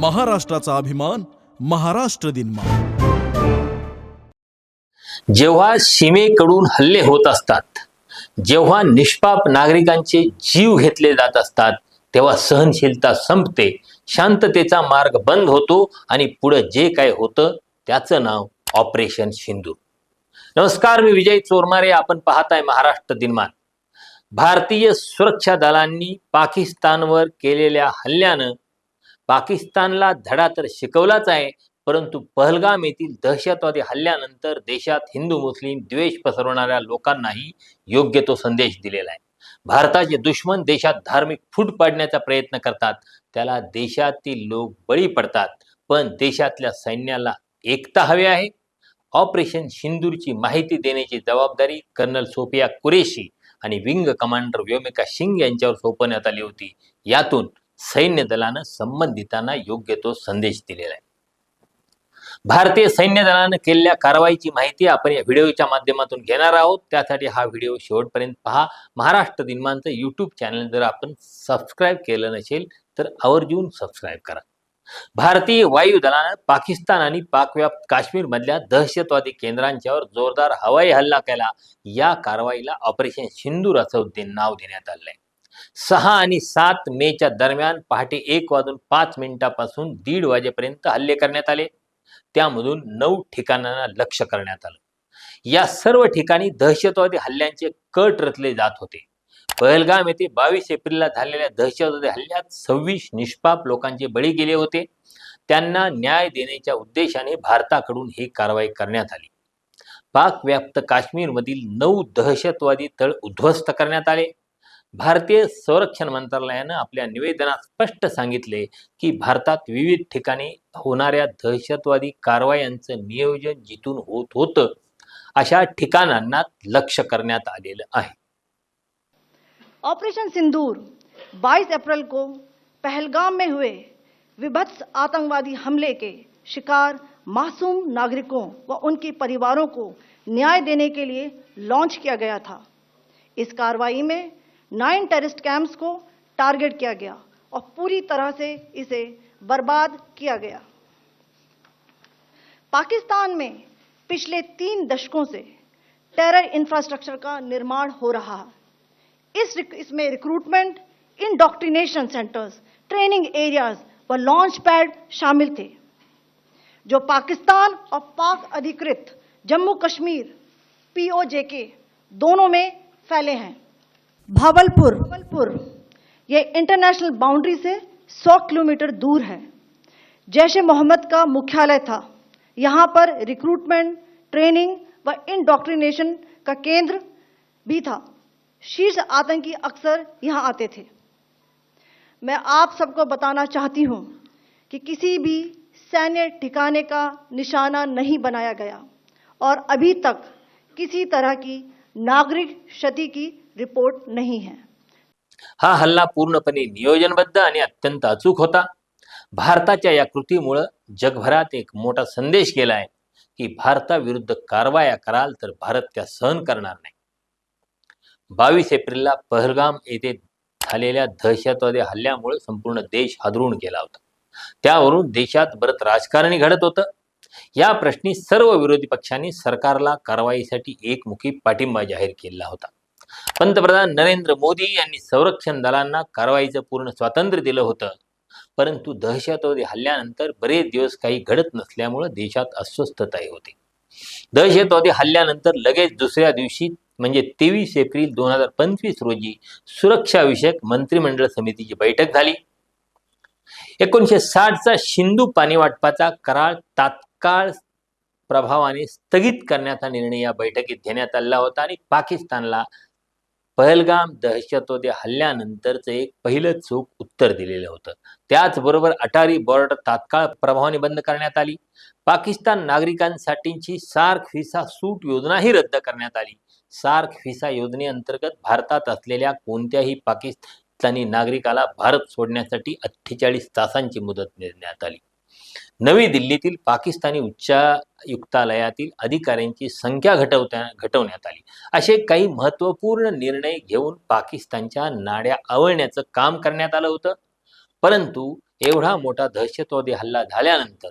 महाराष्ट्राचा अभिमान महाराष्ट्र दिन जेव्हा सीमेकडून हल्ले होत असतात जेव्हा निष्पाप नागरिकांचे जीव घेतले जात असतात तेव्हा सहनशीलता संपते शांततेचा मार्ग बंद होतो आणि पुढे जे काय होतं त्याचं नाव ऑपरेशन सिंधू. नमस्कार मी विजय चोरमारे आपण पाहताय महाराष्ट्र दिनमान. भारतीय सुरक्षा दलांनी पाकिस्तानवर केलेल्या हल्ल्यानं पाकिस्तानला धडा तर शिकवलाच आहे परंतु पहलगाम येथील दहशतवादी हल्ल्यानंतर देशात हिंदू मुस्लिम द्वेष पसरवणाऱ्या लोकांनाही योग्य तो संदेश दिलेला आहे. भारताचे दुश्मन देशात धार्मिक फूट पाडण्याचा प्रयत्न करतात त्याला देशातील लोक बळी पडतात पण देशातल्या सैन्याला एकता हवी आहे. ऑपरेशन सिंदूरची माहिती देण्याची जबाबदारी कर्नल सोफिया कुरेशी आणि विंग कमांडर व्योमिका सिंग यांच्यावर सोपवण्यात आली होती. यातून सैन्य दलानं संबंधितांना योग्य तो संदेश दिलेला आहे. भारतीय सैन्य दलानं केलेल्या कारवाईची माहिती आपण या व्हिडिओच्या माध्यमातून घेणार आहोत. त्यासाठी हा व्हिडिओ शेवटपर्यंत पहा. महाराष्ट्र दिनमानचं यूट्यूब चॅनल जर आपण सबस्क्राईब केलं नसेल तर आवर्जून सबस्क्राईब करा. भारतीय वायू दलानं पाकिस्तान आणि पाकव्याप्त काश्मीरमधल्या दहशतवादी केंद्रांच्यावर जोरदार हवाई हल्ला केला. या कारवाईला ऑपरेशन सिंदूर असं नाव देण्यात आलंय. सहा आणि सात मेच्या दरम्यान पहाटे एक वाजून पाच मिनिटापासून दीड वाजेपर्यंत हल्ले करण्यात आले. त्यामधून नऊ ठिकाणांना लक्ष करण्यात आलं. या सर्व ठिकाणी दहशतवादी हल्ल्यांचे कट रचले जात होते. पहलगाम येथे बावीस एप्रिलला झालेल्या दहशतवादी हल्ल्यात सव्वीस निष्पाप लोकांचे बळी गेले होते. त्यांना न्याय देण्याच्या उद्देशाने भारताकडून ही कारवाई करण्यात आली. पाक व्याप्त काश्मीरमधील नऊ दहशतवादी तळ उद्ध्वस्त करण्यात आले. भारतीय संरक्षण मंत्रालयानं आपल्या निवेदनात स्पष्ट सांगितले की भारतात विविध ठिकाणी होणाऱ्या दहशतवादी कारवायांचं नियोजन जिथून होत होतं, अशा ठिकाणांना लक्ष करण्यात आलेलं आहे. ऑपरेशन सिंदूर 22 अप्रैल को पहलगाम में हुए विभत्स आतंकवादी हमले के शिकार मासूम नागरिकों व उनके परिवारों को न्याय देने के लिए लॉन्च किया गया था। इस कार्रवाई में नाइन टेररिस्ट कैंप्स को टारगेट किया गया और पूरी तरह से इसे बर्बाद किया गया। पाकिस्तान में पिछले तीन दशकों से टेरर इंफ्रास्ट्रक्चर का निर्माण हो रहा है। इस इसमें recruitment indoctrination centres training areas व लॉन्च पैड शामिल थे, जो पाकिस्तान और पाक अधिकृत जम्मू कश्मीर पीओजे के दोनों में फैले हैं। भावलपुर। भावलपुर। ये इंटरनेशनल बाउंड्री से 100 किलोमीटर दूर है। जैश ए मोहम्मद का मुख्यालय था। यहाँ पर रिक्रूटमेंट ट्रेनिंग व इंडॉक्ट्रिनेशन का केंद्र भी था। शीर्ष आतंकी अक्सर यहाँ आते थे। मैं आप सबको बताना चाहती हूँ कि किसी भी सैन्य ठिकाने का निशाना नहीं बनाया गया और अभी तक किसी तरह की नागरिक क्षति की रिपोर्ट नहीं है। हा हल्ला पूर्णपणे नियोजनबद्ध आणि अत्यंत अचूक होता. भारताच्या या कृतीमुळं जगभरात एक मोठा संदेश गेलाय की भारताविरुद्ध कारवाया कराल तर भारत त्या सहन करणार नाही. बावीस एप्रिलला पहलगाम येथे झालेल्या दहशतवादी हल्ल्यामुळे संपूर्ण देश हादरून गेला होता. त्यावरून देशात बरंच राजकारणी घडत होतं. या प्रश्नी सर्व विरोधी पक्षांनी सरकारला कारवाईसाठी एकमुखी पाठिंबा जाहीर केला होता. पंतप्रधान नरेंद्र मोदी यांनी संरक्षण दलांना कारवाईचं पूर्ण स्वातंत्र्य दिलं होतं. परंतु दहशतवादी हल्ल्यानंतर बरेच दिवस काही घडत नसल्यामुळं देशात अस्वस्थताही होती. दहशतवादी हल्ल्यानंतर लगेच दुसऱ्या दिवशी म्हणजे तेवीस एप्रिल दोन हजार पंचवीस रोजी सुरक्षाविषयक मंत्रिमंडळ समितीची बैठक झाली. एकोणीसशे साठचा सिंधू पाणी वाटपाचा करार तात्काळ प्रभावाने स्थगित करण्याचा निर्णय या बैठकीत घेण्यात आला होता आणि पाकिस्तानला पहलगाम दहशतवादी हल्ल्यानंतरचं एक पहिलं चूक उत्तर दिलेलं होतं. त्याचबरोबर अटारी बॉर्डर तात्काळ प्रभावाने बंद करण्यात आली. पाकिस्तान नागरिकांसाठीची सार्क व्हिसा सूट योजनाही रद्द करण्यात आली. सार्क व्हिसा योजनेअंतर्गत भारतात असलेल्या कोणत्याही पाकिस्तानी नागरिकाला भारत सोडण्यासाठी अठ्ठेचाळीस तासांची मुदत देण्यात आली. नवी दिल्लीतील पाकिस्तानी उच्चायुक्तालयातील अधिकाऱ्यांची संख्या घटवता घटवण्यात आली. असे काही महत्त्वपूर्ण निर्णय घेऊन पाकिस्तानच्या नाड्या आवळण्याचं काम करण्यात आलं होतं. परंतु एवढा मोठा दहशतवादी हल्ला झाल्यानंतर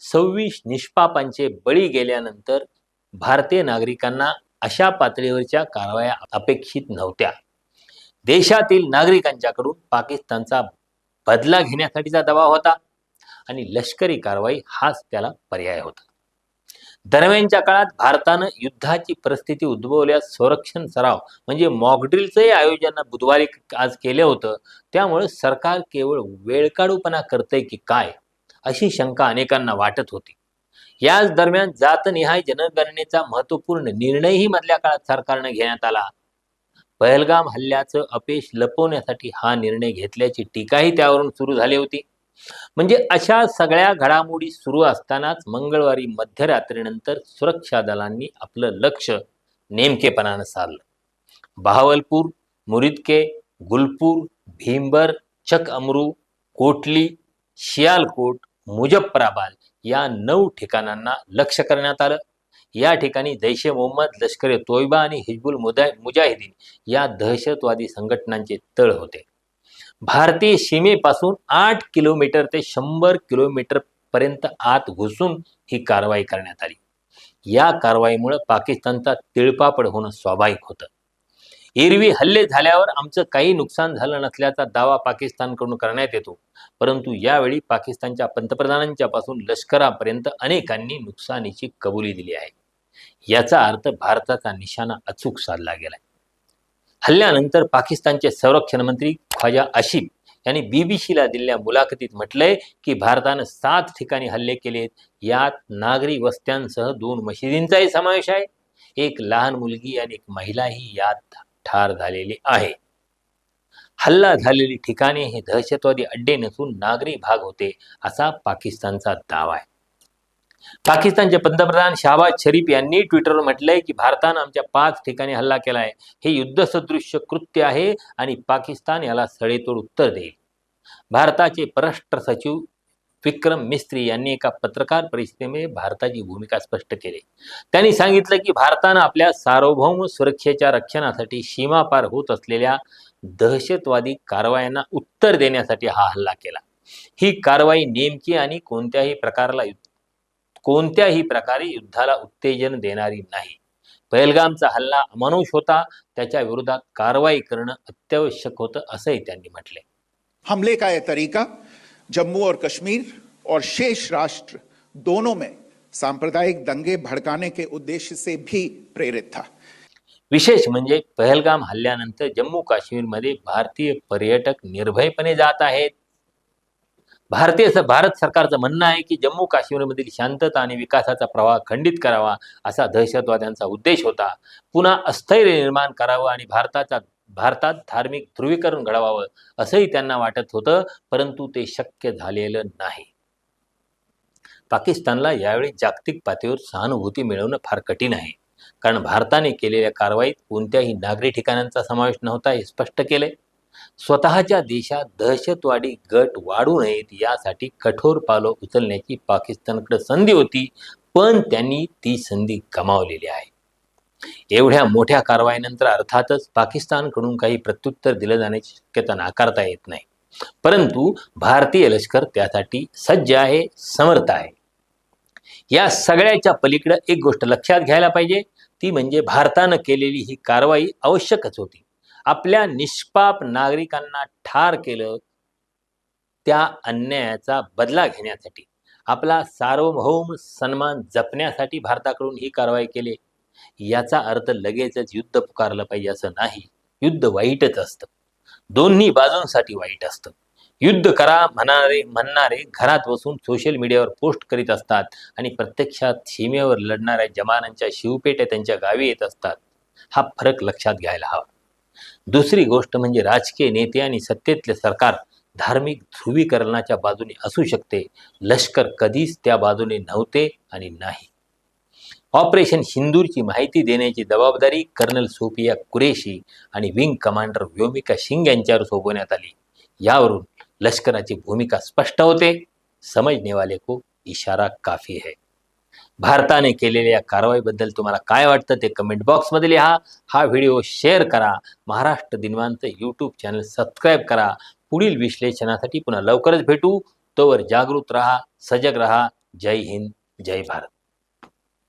सव्वीस निष्पापांचे बळी गेल्यानंतर भारतीय नागरिकांना अशा पातळीवरच्या कारवाया अपेक्षित नव्हत्या. देशातील नागरिकांच्याकडून पाकिस्तानचा बदला घेण्यासाठीचा दबाव होता. आणि लष्करी कारवाई हाच त्याला पर्याय होता. दरम्यानच्या काळात भारतानं युद्धाची परिस्थिती उद्भवल्यास संरक्षण सराव म्हणजे मॉकड्रिलचंही आयोजन बुधवारी आज केलं होतं. त्यामुळे सरकार केवळ वेळकाढूपणा करतंय की काय अशी शंका अनेकांना वाटत होती. याच दरम्यान जातनिहाय जनगणनेचा महत्त्वपूर्ण निर्णयही मधल्या काळात सरकारनं घेण्यात आला. पहलगाम हल्ल्याचं अपेश लपवण्यासाठी हा निर्णय घेतल्याची टीकाही त्यावरून सुरू झाली होती. म्हणजे अशा सगळ्या घडामोडी सुरू असतानाच मंगळवारी मध्यरात्रीनंतर सुरक्षा दलांनी आपलं लक्ष नेमकेपणानं साधलं. बहावलपूर मुरिदके गुलपूर भीमबर चक अमरू कोटली शियालकोट मुजफ्फराबाद या नऊ ठिकाणांना लक्ष करण्यात आलं. या ठिकाणी जैश ए मोहम्मद लष्कर ए तोयबा आणि हिजबुल मुदा मुजाहिदीन या दहशतवादी संघटनांचे तळ होते. भारतीय सीमेपासून आठ किलोमीटर ते शंभर किलोमीटर पर्यंत आत घुसून ही कारवाई करण्यात आली. या कारवाईमुळे पाकिस्तानचा तिळपापड होणं स्वाभाविक होतं. एरवी हल्ले झाल्यावर आमचं काही नुकसान झालं नसल्याचा दावा पाकिस्तानकडून करण्यात येतो. परंतु यावेळी पाकिस्तानच्या पंतप्रधानांच्या पासून लष्करापर्यंत अनेकांनी नुकसानीची कबुली दिली आहे. याचा अर्थ भारताचा निशाणा अचूक साधला गेलाय. हल्ल्यानंतर पाकिस्तानचे संरक्षण मंत्री ख्वाजा आशिफ यांनी बीबीसीला दिलेल्या मुलाखतीत म्हटलंय की भारतानं सात ठिकाणी हल्ले केलेत. यात नागरी वस्त्यांसह दोन मशिदींचाही समावेश आहे. एक लहान मुलगी आणि एक महिलाही यात ठार झालेली आहे. हल्ला झालेली ठिकाणे हे दहशतवादी अड्डे नसून नागरी भाग होते असा पाकिस्तानचा दावा आहे. पाकिस्तानचे पंतप्रधान शाहबाज शरीफ यांनी ट्विटरवर म्हटलंय की भारतानं आमच्या पाच ठिकाणी हल्ला केलाय. हे युद्धसदृश्य कृत्य आहे आणि पाकिस्तान याला सडेतोड उत्तर देईल. भारताचे परराष्ट्र सचिव विक्रम मिस्त्री यांनी एका पत्रकार परिषदेमध्ये भारताची भूमिका स्पष्ट केली. त्यांनी सांगितलं की भारतानं आपल्या सार्वभौम सुरक्षेच्या रक्षणासाठी सीमापार होत असलेल्या दहशतवादी कारवायांना उत्तर देण्यासाठी हा हल्ला केला. ही कारवाई नेमकी आणि कोणत्याही प्रकारला कोणत्याही प्रकारे युद्धाला उत्तेजन देणारी नाही. पहलगामचा हल्ला अमानुष होता त्याच्या विरोधात कारवाई करणं अत्यावश्यक होतं असंही त्यांनी म्हटले हमले का यह तरीका? जम्मू और कश्मीर और शेष राष्ट्र दोनों में सांप्रदायिक दंगे भड़काने के उद्देश्य से भी प्रेरित था। विशेष म्हणजे पहलगाम हल्ल्यानंतर जम्मू काश्मीरमध्ये भारतीय पर्यटक निर्भयपणे जात आहेत. भारतीय भारत सरकारचं म्हणणं आहे की जम्मू काश्मीरमधील शांतता आणि विकासाचा प्रवाह खंडित करावा असा दहशतवाद्यांचा उद्देश होता. पुन्हा अस्थैर्य निर्माण करावं आणि भारताचा भारतात धार्मिक ध्रुवीकरण घडवावं असंही त्यांना वाटत होतं परंतु ते शक्य झालेलं नाही. पाकिस्तानला यावेळी जागतिक पातळीवर सहानुभूती मिळवणं फार कठीण आहे. कारण भारताने केलेल्या कारवाईत कोणत्याही नागरी ठिकाणांचा समावेश नव्हता हे स्पष्ट केले स्वतःच्या देशात दहशतवादी गट वाढू नयेत यासाठी कठोर पावलं उचलण्याची पाकिस्तानकडे संधी होती पण त्यांनी ती संधी गमावलेली आहे. एवढ्या मोठ्या कारवाईनंतर अर्थातच पाकिस्तानकडून काही प्रत्युत्तर दिलं जाण्याची शक्यता नाकारता येत नाही. परंतु भारतीय लष्कर त्यासाठी सज्ज आहे समर्थ आहे. या सगळ्याच्या पलीकडे एक गोष्ट लक्षात घ्यायला पाहिजे ती म्हणजे भारतानं केलेली ही कारवाई आवश्यकच होती. आपल्या निष्पाप नागरिकांना ठार केलं त्या अन्यायाचा बदला घेण्यासाठी आपला सार्वभौम सन्मान जपण्यासाठी भारताकडून ही कारवाई केली. याचा अर्थ लगेचच युद्ध पुकारलं पाहिजे असं नाही. युद्ध वाईटच असतं. दोन्ही बाजूंसाठी वाईट असतं. युद्ध करा म्हणणारे म्हणणारे घरात बसून सोशल मीडियावर पोस्ट करीत असतात आणि प्रत्यक्षात सीमेवर लढणाऱ्या जमानांच्या शिवपेट्या त्यांच्या गावी येत असतात. हा फरक लक्षात घ्यायला हवा. दुसरी गोष्ट म्हणजे राजकीय नेते आणि सत्तेतले सरकार धार्मिक ध्रुवीकरणाच्या बाजूने असू शकते. लष्कर कधीच त्या बाजूने नव्हते आणि नाही. ऑपरेशन सिंदूरची माहिती देण्याची जबाबदारी कर्नल सोफिया कुरेशी आणि विंग कमांडर व्योमिका सिंग यांच्यावर सोपवण्यात आली. यावरून लष्कराची भूमिका स्पष्ट होते. समजने वाले को इशारा काफी है. भारताने केलेल्या या कारवाईबद्दल तुम्हाला काय वाटतं ते कमेंट बॉक्समध्ये लिहा. हा व्हिडिओ शेअर करा. महाराष्ट्र दिनवांत यूट्यूब चॅनल सबस्क्राईब करा. पुढील विश्लेषणासाठी पुन्हा लवकरच भेटू. तोवर जागृत रहा सजग रहा. जय हिंद जय भारत.